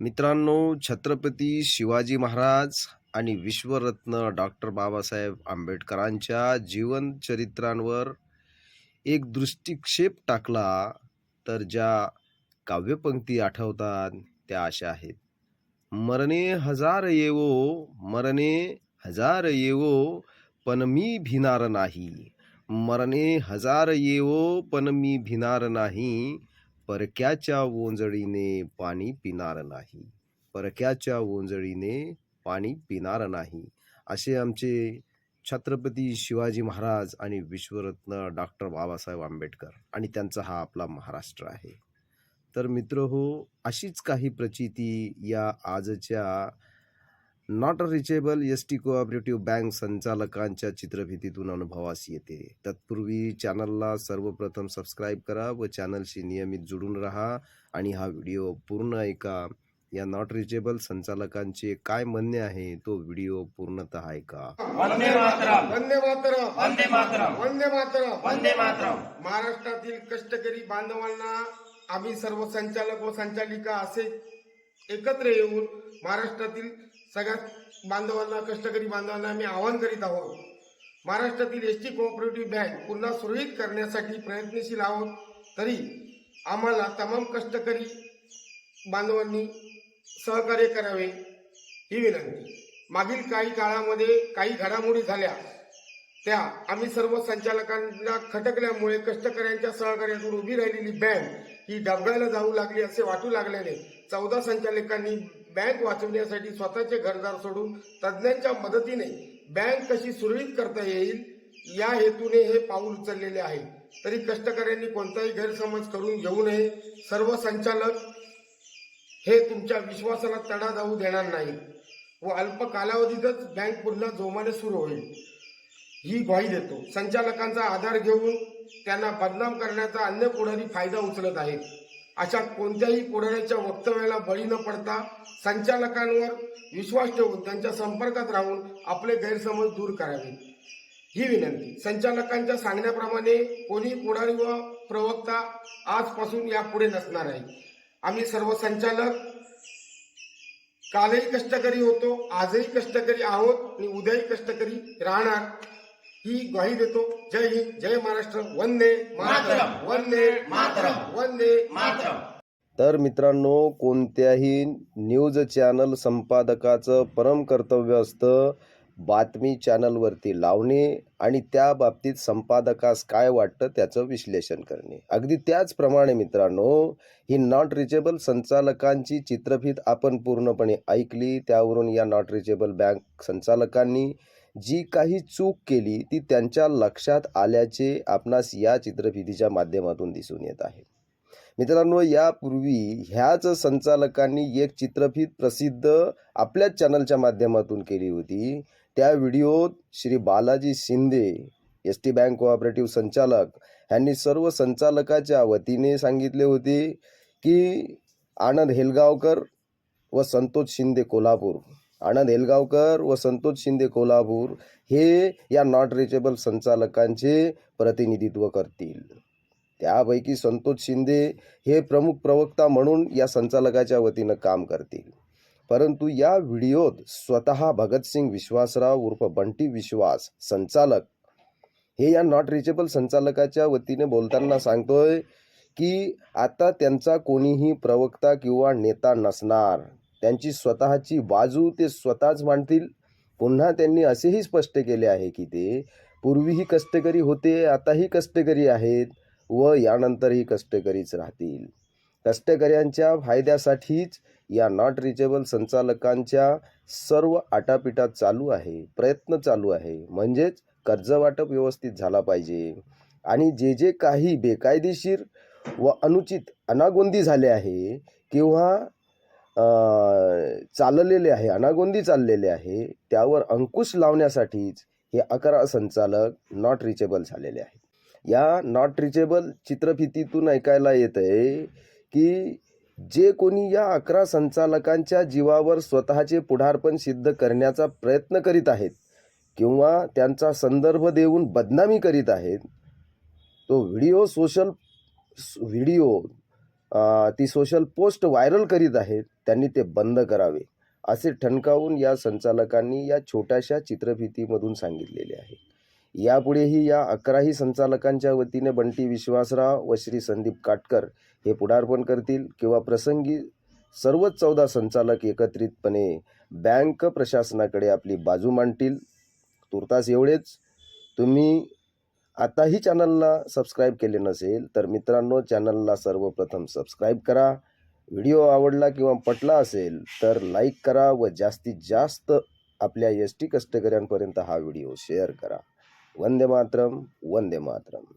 मित्रांनो छत्रपती शिवाजी महाराज आणि विश्वरत्न डॉक्टर बाबासाहेब आंबेडकरांच्या जीवन चरित्रांवर एक दृष्टिक्षेप टाकला तर ज्या काव्यपंक्ती आठवतात त्या अशा आहेत. मरणे हजार येवो मरणे हजार येवो पण मी भिनार नाही. मरणे हजार येवो पण मी भिनार नाही. परक्याच्या ओंजळीने पाणी पिणार नाही. परक्याच्या ओंजळीने पाणी पिणार नाही. असे आमचे छत्रपती शिवाजी महाराज आणि विश्वरत्न डॉक्टर बाबासाहेब आंबेडकर आणि त्यांचा हा आपला महाराष्ट्र आहे. तर मित्र हो अशीच काही प्रचिती या आजच्या not reachable S T cooperative bank संचालकांच्या चित्रफितीतून अनुभवास येते. तत्पूर्वी चॅनलला सर्वप्रथम सबस्क्राईब करा व चॅनलशी नियमित जुडून राहा आणि हा व्हिडिओ पूर्ण ऐका. या नॉट रिचेबल संचालकांचे काय म्हणणे आहे तो व्हिडिओ पूर्णतः ऐका. वंदे मातरम. वंदे मातरम. वंदे मातरम. वंदे मातरम. वंदे मातरम. महाराष्ट्रातील कष्टकरी बांधवांना आम्ही सर्व संचालक व संचालिका असे एकत्र येऊन महाराष्ट्रातील सगळ्या बांधवांना कष्टकरी बांधवांना आम्ही आवाहन करीत आहोत. महाराष्ट्रातील एस टी कोऑपरेटिव्ह बँक पुन्हा सुरळीत करण्यासाठी प्रयत्नशील आहोत तरी आम्हाला तमाम कष्टकरी बांधवांनी सहकार्य करावे ही विनंती. मागील काही काळामध्ये काही घडामोडी झाल्या. त्या आम्ही सर्व संचालकांना खटकल्यामुळे कष्टकऱ्यांच्या सहकार्यातून उभी राहिलेली बँक ही डबघायला जाऊ लागली असे वाटू लागल्याने चौदा संचालकांनी बँक वाचवण्यासाठी स्वतःचे घरदार सोडून तज्ज्ञांच्या मदतीने बँक कशी सुरळीत करता येईल या हेतूने हे पाऊल उचललेले आहे. तरी कष्टकऱ्यांनी कोणताही गैरसमज करून घेऊ नये. सर्व संचालक हे तुमच्या विश्वासाला तडा जाऊ देणार नाही व अल्प कालावधीतच बँक पुन्हा जोमाने सुरू होईल. ही ग्वाही देतो. संचालकांचा आधार घेऊन त्यांना बदनाम करण्याचा अन्य पुढारी फायदा उचलत आहेत अशा कोणत्याही पुढाऱ्याच्या वक्तव्याला बळी न पडता संचालकांवर विश्वास ठेवून त्यांच्या संपर्कात राहून आपले गैरसमज दूर करावे. ही विनंती. संचालकांच्या सांगण्याप्रमाणे कोणी पुढारी व प्रवक्ता आजपासून यापुढे नसणार आहे. आम्ही सर्व संचालक कालही कष्टकरी होतो आजही कष्टकरी आहोत आणि उद्याही कष्टकरी राहणार. ही ग्वाही देतो. जय हिंद जय महाराष्ट्र. वंदे मातरम. वंदे मातरम. वंदे मातरम. तर मित्रांनो कोणत्याही न्यूज चॅनल संपादकाचं परम कर्तव्य असतं बातमी चॅनलवरती लावणे आणि त्या बाबतीत संपादकास काय वाटतं त्याचं विश्लेषण करणे. अगदी त्याचप्रमाणे मित्रांनो ही नॉट रिचेबल संचालकांची चित्रफीत आपण पूर्णपणे ऐकली त्यावरून या नॉट रिचेबल बँक संचालकांनी जी काही चूक केली ती त्यांच्या लक्षात आल्याचे आपणास या चित्रफितीच्या माध्यमातून दिसून येत आहे. मित्रांनो यापूर्वी ह्याच संचालकांनी एक चित्रफीत प्रसिद्ध आपल्याच चॅनलच्या माध्यमातून केली होती. त्या व्हिडिओत Shri Balaji Shinde S T bank cooperative संचालक ह्यांनी सर्व संचालकाच्या वतीने सांगितले होते की आनंद हेलगावकर व संतोष शिंदे कोल्हापूर आनंद हेलगावकर व संतोष शिंदे कोल्हापूर हे या नॉट रिचेबल संचालकांचे प्रतिनिधित्व करतील. त्यापैकी संतोष शिंदे हे प्रमुख प्रवक्ता म्हणून या संचालकाच्या वतीनं काम करतील. परंतु या व्हिडिओत स्वतः भगतसिंग विश्वासराव उर्फ बंटी विश्वास संचालक हे या नॉट रिचेबल संचालकाच्या वतीने बोलताना सांगतोय की आता त्यांचा कोणीही प्रवक्ता किंवा नेता नसणार. त्यांची स्वतःची बाजू ते स्वतःच मांडतील. पुन्हा त्यांनी असेही स्पष्ट केले आहे की ते पूर्वीही कष्टकरी होते आताही कष्टकरी आहेत व यानंतरही कष्टकरीच राहतील. कष्टकऱ्यांच्या फायद्यासाठीच या नॉट रिचेबल संचालकांच्या सर्व आटापिटा चालू आहे प्रयत्न चालू आहे. म्हणजेच कर्जवाटप व्यवस्थित झाला पाहिजे. आणि जे जे काही बेकायदेशीर व अनुचित अनागोंदी झाले आहे किंवा चाललेले आहे अनागोंदी चाललेले आहे त्यावर अंकुश लावण्यासाठीच हे अकरा संचालक नॉट रिचेबल झालेले आहेत. या नॉट रिचेबल चित्रफितीतून ऐकायला येत आहे की जे कोणी या अकरा संचालकांच्या जीवावर स्वतःचे पुढारपण सिद्ध करण्याचा प्रयत्न करीत आहेत किंवा त्यांचा संदर्भ देऊन बदनामी करीत आहेत तो व्हिडिओ सोशल व्हिडिओ ती सोशल पोस्ट व्हायरल करीत आहेत त्यांनी ते बंद करावे असे ठणकावून या संचालकांनी या छोट्याशा चित्रफितीमधून सांगितलेले आहे. यापुढेही या अकराही संचालकांच्या वतीने बंटी विश्वासराव व श्री संदीप काटकर हे पुढारपण करतील किंवा प्रसंगी सर्वच चौदा संचालक एकत्रितपणे बँक प्रशासनाकडे आपली बाजू मांडतील. तुर्तास एवढेच. तुम्ही आताही चॅनलला सबस्क्राईब केले नसेल तर मित्रांनो चॅनलला सर्वप्रथम सबस्क्राईब करा. व्हिडिओ आवडला किंवा पटला असेल तर लाईक करा व जास्तीत जास्त आपल्या एस टी कष्टकऱ्यांपर्यंत हा व्हिडिओ शेअर करा. वंदे मातरम वंदे मातरम.